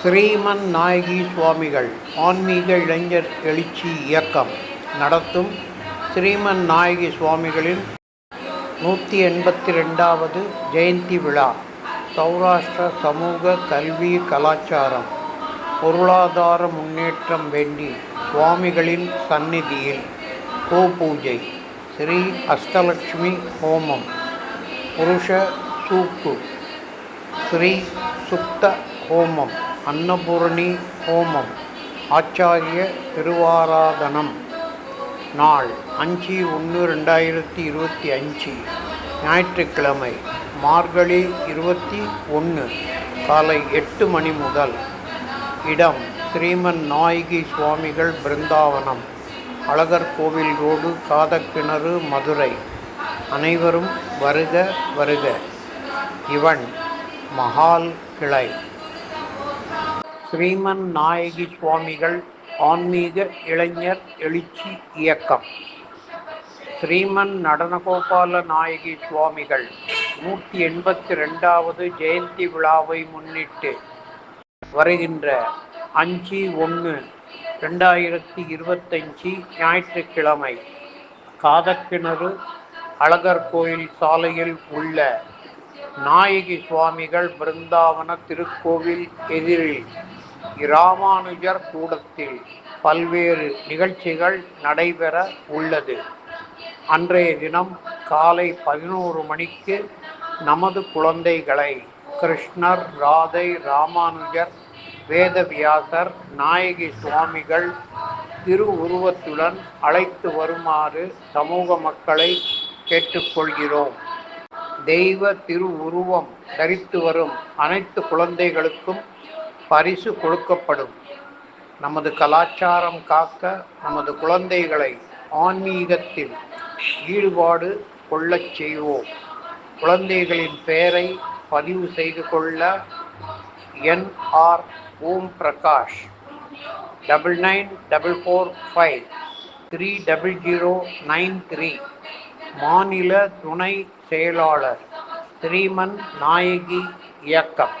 ஸ்ரீமன் நாயகி சுவாமிகள் ஆன்மீக இளைஞர் எழுச்சி இயக்கம் நடத்தும் ஸ்ரீமன் நாயகி சுவாமிகளின் நூற்றி எண்பத்தி ரெண்டாவது ஜெயந்தி விழா சௌராஷ்டிர சமூக கல்வி கலாச்சாரம் பொருளாதார முன்னேற்றம் வேண்டி சுவாமிகளின் சந்நிதியில் கோபூஜை ஸ்ரீ அஷ்டலட்சுமி ஹோமம் புருஷ சூக்கு ஸ்ரீ சுத்த ஹோமம். அன்னபூரணி ஹோமம் ஆச்சாரிய திருவாராதனம். நாள் அஞ்சு ஒன்று ரெண்டாயிரத்தி இருபத்தி அஞ்சு. ஞாயிற்றுக்கிழமை மார்கழி இருபத்தி ஒன்று காலை எட்டு மணி முதல். இடம் ஸ்ரீமன் நாயகி சுவாமிகள் பிருந்தாவனம். அழகர் கோவில் ரோடு காதக்கிணறு மதுரை. அனைவரும் வருக வருக. இவன் மகால் கிளை. ஸ்ரீமன் நாயகி சுவாமிகள் ஆன்மீக இளைஞர் எழுச்சி இயக்கம். ஸ்ரீமன் நடனகோபால நாயகி சுவாமிகள் நூற்றி எண்பத்தி ரெண்டாவது ஜெயந்தி விழாவை முன்னிட்டு வருகின்ற அஞ்சு ஒன்று ரெண்டாயிரத்தி இருபத்தஞ்சி ஞாயிற்றுக்கிழமை காதக்கிணறு அழகர் கோயில் சாலையில் உள்ள நாயகி சுவாமிகள் பிருந்தாவன திருக்கோவில் எதிரில் இராமானுஜர் கூடத்தில் பல்வேறு நிகழ்ச்சிகள் நடைபெற உள்ளது. அன்றைய தினம் காலை பதினோரு மணிக்கு நமது குழந்தைகளை கிருஷ்ணர் ராதை ராமானுஜர் வேதவியாசர் நாயகி சுவாமிகள் திரு உருவத்துடன் அழைத்து வருமாறு சமூக மக்களை கேட்டுக்கொள்கிறோம். தெய்வ திரு உருவம் தரித்து வரும் அனைத்து குழந்தைகளுக்கும் பரிசு கொடுக்கப்படும். நமது கலாச்சாரம் காக்க நமது குழந்தைகளை ஆன்மீகத்தில் ஈடுபாடு கொள்ளச் செய்வோம். குழந்தைகளின் பெயரை பதிவு செய்து கொள்ள N R Om Prakash double nine double four five three double zero nine three. மாநில துணை செயலாளர் ஸ்ரீமன் நாயகி இயக்கம்.